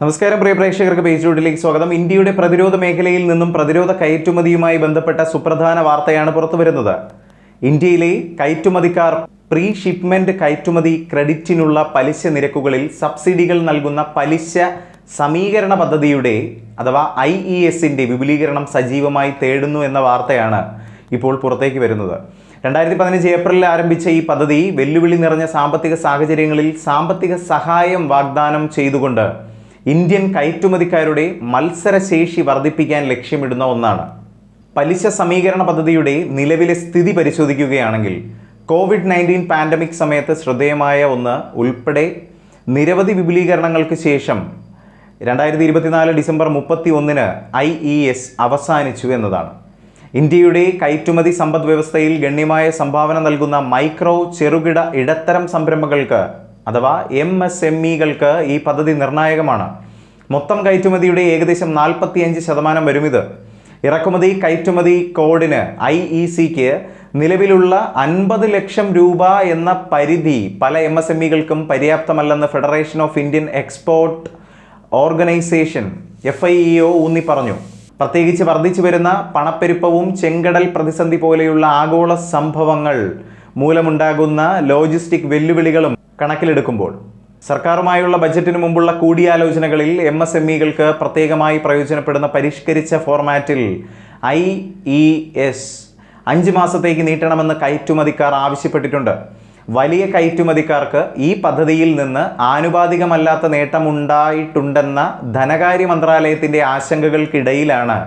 നമസ്കാരം പ്രിയ പ്രേക്ഷകർക്ക് പേജ് റൂട്ടിലേക്ക് സ്വാഗതം. ഇന്ത്യയുടെ പ്രതിരോധ മേഖലയിൽ നിന്നും പ്രതിരോധ കയറ്റുമതിയുമായി ബന്ധപ്പെട്ട സുപ്രധാന വാർത്തയാണ് പുറത്തു വരുന്നത്. ഇന്ത്യയിലെ കയറ്റുമതിക്കാർ പ്രീ ഷിപ്മെന്റ് കയറ്റുമതി ക്രെഡിറ്റിനുള്ള പലിശ നിരക്കുകളിൽ സബ്സിഡികൾ നൽകുന്ന പലിശ സമീകരണ പദ്ധതിയുടെ അഥവാ ഐ ഇ എസിന്റെ വിപുലീകരണം സജീവമായി തേടുന്നു എന്ന വാർത്തയാണ് ഇപ്പോൾ പുറത്തേക്ക് വരുന്നത്. രണ്ടായിരത്തി പതിനഞ്ച് ഏപ്രിലിൽ ആരംഭിച്ച ഈ പദ്ധതി വെല്ലുവിളി നിറഞ്ഞ സാമ്പത്തിക സാഹചര്യങ്ങളിൽ സാമ്പത്തിക സഹായം വാഗ്ദാനം ചെയ്തുകൊണ്ട് ഇന്ത്യൻ കയറ്റുമതിക്കാരുടെ മത്സരശേഷി വർദ്ധിപ്പിക്കാൻ ലക്ഷ്യമിടുന്ന ഒന്നാണ്. പലിശ സമീകരണ പദ്ധതിയുടെ നിലവിലെ സ്ഥിതി പരിശോധിക്കുകയാണെങ്കിൽ കോവിഡ് നയന്റീൻ പാൻഡമിക് സമയത്ത് ശ്രദ്ധേയമായ ഒന്ന് ഉൾപ്പെടെ നിരവധി വിപുലീകരണങ്ങൾക്ക് ശേഷം രണ്ടായിരത്തി ഇരുപത്തിനാല് ഡിസംബർ മുപ്പത്തി ഒന്നിന് ഐ ഇ എസ് അവസാനിച്ചു എന്നതാണ്. ഇന്ത്യയുടെ കയറ്റുമതി സമ്പദ് വ്യവസ്ഥയിൽ ഗണ്യമായ സംഭാവന നൽകുന്ന മൈക്രോ ചെറുകിട ഇടത്തരം സംരംഭങ്ങൾക്ക് അഥവാ എം എസ് എം ഇകൾക്ക് ഈ പദ്ധതി നിർണായകമാണ്. മൊത്തം കയറ്റുമതിയുടെ ഏകദേശം നാൽപ്പത്തിയഞ്ച് ശതമാനം വരും ഇത് ഇറക്കുമതി കയറ്റുമതി കോഡിന് ഐ ഇ സിക്ക് നിലവിലുള്ള അൻപത് ലക്ഷം രൂപ എന്ന പരിധി പല എം എസ് എം ഇകൾക്കും പര്യാപ്തമല്ലെന്ന് federation of Indian export organisation F I E O ഊന്നി പറഞ്ഞു. പ്രത്യേകിച്ച് വർദ്ധിച്ചു വരുന്ന പണപ്പെരുപ്പവും ചെങ്കടൽ പ്രതിസന്ധി പോലെയുള്ള ആഗോള സംഭവങ്ങൾ മൂലമുണ്ടാകുന്ന ലോജിസ്റ്റിക് വെല്ലുവിളികളും കണക്കിലെടുക്കുമ്പോൾ സർക്കാരുമായുള്ള ബജറ്റിന് മുമ്പുള്ള കൂടിയാലോചനകളിൽ എം എസ് എം ഇകൾക്ക് പ്രത്യേകമായി പ്രയോജനപ്പെടുന്ന പരിഷ്കരിച്ച ഫോർമാറ്റിൽ ഐ ഇ എസ് അഞ്ച് മാസത്തേക്ക് നീട്ടണമെന്ന് കയറ്റുമതിക്കാർ ആവശ്യപ്പെട്ടിട്ടുണ്ട്. വലിയ കയറ്റുമതിക്കാർക്ക് ഈ പദ്ധതിയിൽ നിന്ന് ആനുപാതികമല്ലാത്ത നേട്ടമുണ്ടായിട്ടുണ്ടെന്ന ധനകാര്യ മന്ത്രാലയത്തിന്റെ ആശങ്കകൾക്കിടയിലാണ്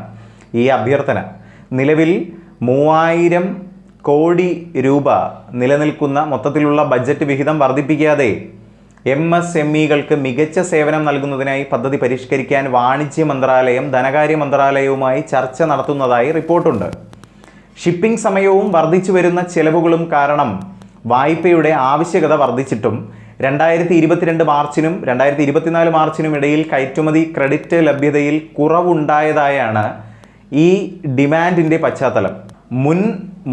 ഈ അഭ്യർത്ഥന. നിലവിൽ മൂവായിരം കോടി രൂപ നിലനിൽക്കുന്ന മൊത്തത്തിലുള്ള ബജറ്റ് വിഹിതം വർദ്ധിപ്പിക്കാതെ എം എസ് എം ഇകൾക്ക് മികച്ച സേവനം നൽകുന്നതിനായി പദ്ധതി പരിഷ്കരിക്കാൻ വാണിജ്യ മന്ത്രാലയം ധനകാര്യ മന്ത്രാലയവുമായി ചർച്ച നടത്തുന്നതായി റിപ്പോർട്ടുണ്ട്. ഷിപ്പിംഗ് സമയവും വർദ്ധിച്ചു വരുന്ന ചെലവുകളും കാരണം വായ്പയുടെ ആവശ്യകത വർദ്ധിച്ചിട്ടും രണ്ടായിരത്തി ഇരുപത്തിരണ്ട് മാർച്ചിനും രണ്ടായിരത്തി ഇരുപത്തിനാല് മാർച്ചിനും ഇടയിൽ കയറ്റുമതി ക്രെഡിറ്റ് ലഭ്യതയിൽ കുറവുണ്ടായതായാണ് ഈ ഡിമാൻഡിന്റെ പശ്ചാത്തലം. മുൻ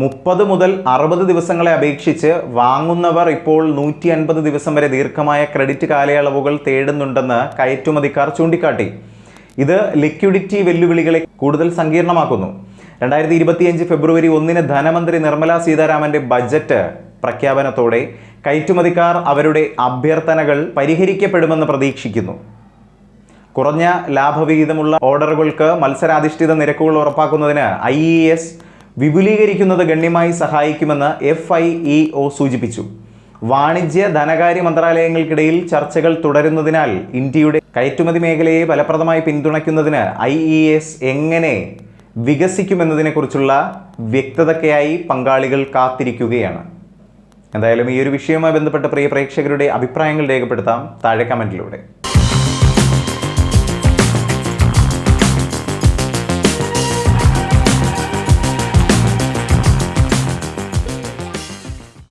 മുപ്പത് മുതൽ അറുപത് ദിവസങ്ങളെ അപേക്ഷിച്ച് വാങ്ങുന്നവർ ഇപ്പോൾ നൂറ്റി അൻപത് ദിവസം വരെ ദീർഘമായ ക്രെഡിറ്റ് കാലയളവുകൾ തേടുന്നുണ്ടെന്ന് കയറ്റുമതിക്കാർ ചൂണ്ടിക്കാട്ടി. ഇത് ലിക്വിഡിറ്റി വെല്ലുവിളികളെ കൂടുതൽ സങ്കീർണമാക്കുന്നു. രണ്ടായിരത്തി ഇരുപത്തിയഞ്ച് ഫെബ്രുവരി ഒന്നിന് ധനമന്ത്രി നിർമ്മല സീതാരാമന്റെ ബജറ്റ് പ്രഖ്യാപനത്തോടെ കയറ്റുമതിക്കാർ അവരുടെ അഭ്യർത്ഥനകൾ പരിഹരിക്കപ്പെടുമെന്ന് പ്രതീക്ഷിക്കുന്നു. കുറഞ്ഞ ലാഭവിഹിതമുള്ള ഓർഡറുകൾക്ക് മത്സരാധിഷ്ഠിത നിരക്കുകൾ ഉറപ്പാക്കുന്നതിന് ഐ ഇ എസ് വിപുലീകരിക്കുന്നത് ഗണ്യമായി സഹായിക്കുമെന്ന് എഫ് ഐ ഇ ഒ സൂചിപ്പിച്ചു. വാണിജ്യ ധനകാര്യ മന്ത്രാലയങ്ങൾക്കിടയിൽ ചർച്ചകൾ തുടരുന്നതിനാൽ ഇന്ത്യയുടെ കയറ്റുമതി മേഖലയെ ഫലപ്രദമായി പിന്തുണയ്ക്കുന്നതിന് ഐ ഇ എസ് എങ്ങനെ വികസിക്കുമെന്നതിനെക്കുറിച്ചുള്ള വ്യക്തതയ്ക്കായി പങ്കാളികൾ കാത്തിരിക്കുകയാണ്. എന്തായാലും ഈ ഒരു വിഷയവുമായി ബന്ധപ്പെട്ട പ്രിയ പ്രേക്ഷകരുടെ അഭിപ്രായങ്ങൾ രേഖപ്പെടുത്താം. താഴെ കമന്റിലൂടെ